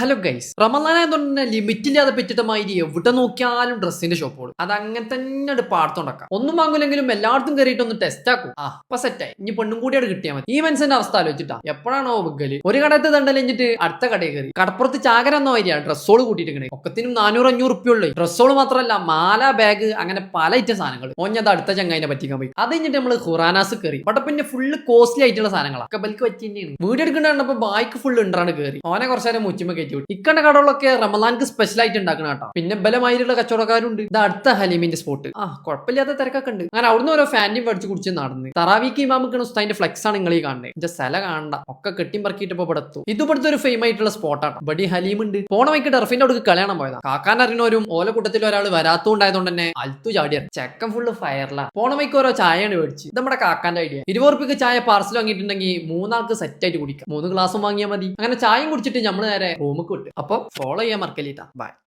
Hello guys റമദാനായതുകൊണ്ട് തന്നെ limit ഇല്ലാതെ പറ്റിട്ട മാതിരി എവിടെ നോക്കിയാലും ഡ്രസ്സിന്റെ ഷോപ്പുകൾ അത് അങ്ങനെ തന്നെ പാടത്തുണ്ടാക്കാം ഒന്നും വാങ്ങൂലെങ്കിലും എല്ലായിടത്തും കയറിയിട്ട് ഒന്ന് ടെസ്റ്റ് ആക്കും. ആ അപ്പൊ സെറ്റായി ഇനി പെണ്ണും കൂടിയാണ് കിട്ടിയാൽ മതി. ഈ മനുഷ്യന്റെ അവസ്ഥ ആലോചിച്ചിട്ടാ. എപ്പോഴാണോ വിഗ്ഗൽ ഒരു കടത്ത് തണ്ടലിഞ്ഞിട്ട് അടുത്ത കടയിൽ കയറി കടപ്പുറത്ത് ചാകര എന്ന മാതിരിയാ ഡ്രസ്സോൾ കൂട്ടിയിട്ട് ഒക്കത്തിനും നാനൂറ് അഞ്ഞൂറ് ഉള്ളു. ഡ്രസ്സോൾ മാത്രമല്ല മാല ബാഗ് അങ്ങനെ പല ഐറ്റം സാധനങ്ങൾ ഓഞ്ഞത് അടുത്ത ചങ്ങായിനെ പറ്റിക്കാൻ പോയി. അത് കഴിഞ്ഞിട്ട് നമ്മൾ ഖുറാനാസ് കയറി അവിടെ പിന്നെ ഫുള്ള് കോസ്റ്റ്ലി ആയിട്ടുള്ള സാധനങ്ങളാണ് ഒക്കെ ബൽക്ക് പറ്റി തന്നെയാണ് വീഡിയോ എടുക്കേണ്ട ബൈക്ക് ഫുൾ ഉണ്ടാണ് കയറി ഓനെ കുറച്ചു നേരം മുച്ചിമ കയറ്റി വിട്ടു ഇക്കണ്ട കടകളൊക്കെ റമദാൻക്ക് സ്പെഷ്യൽ ആയിട്ട് ഉണ്ടാക്കണം കേട്ടോ. പിന്നെ ബലമായിട്ടുള്ള കച്ചവടക്കാരുണ്ട്. ഇത് അടുത്ത ഹലീമിന്റെ സ്പോട്ട് ആ കുഴപ്പമില്ലാത്ത തിരക്കൊക്കെ ഉണ്ട്. അങ്ങനെ അവിടുന്ന് ഓരോ ഫാനിയും പഠിച്ച് കുടിച്ച് നടന്ന്. തറാവിക്ക് ഇമാമിക്കണ ഉസ്താദിന്റെ ഫ്ലെക്സ് ആണ് നിങ്ങൾ ഈ കാണുന്നത് എന്റെ സ്ഥല കാണണ്ട. ഒക്കെ കെട്ടിയും പറക്കിയിട്ട് ഇപ്പൊ പടത്തു ഇത് ഇവിടുത്തെ ഒരു ഫെയിം ആയിട്ടുള്ള സ്പോട്ടാണ് ബഡി ഹലീം ഉണ്ട്. പോണ വൈക്ക് ഡർഫിന്റെ അവിടെ കളയണം പോയതാ. കാക്കാൻ അറിയുന്നവരും ഓല കൂട്ടത്തിൽ ഒരാൾ വരാത്തോണ്ടായതുകൊണ്ട് തന്നെ അൽത്തു ചാടിയ ചെക്കൻ ഫുള്ള് ഫയറില പോണ വൈക്ക് ഓരോ ചായയാണ് മേടിച്ച് നമ്മുടെ കാക്കാന്റെ ഐഡിയ ഇരുപത് ചായ പാർസൽ വാങ്ങിയിട്ടുണ്ടെങ്കിൽ മൂന്നാൾക്ക് സെറ്റ് ആയിട്ട് കുടിക്കാം. മൂന്ന് ഗ്ലാസ് വാങ്ങിയാൽ മതി. അങ്ങനെ ചായയും കുടിച്ചിട്ട് നമ്മൾ നേരെ റൂമിൽ കിട്ടും. അപ്പൊ ഫോളോ ചെയ്യാൻ മറക്കല്ലിട്ടാ. ബൈ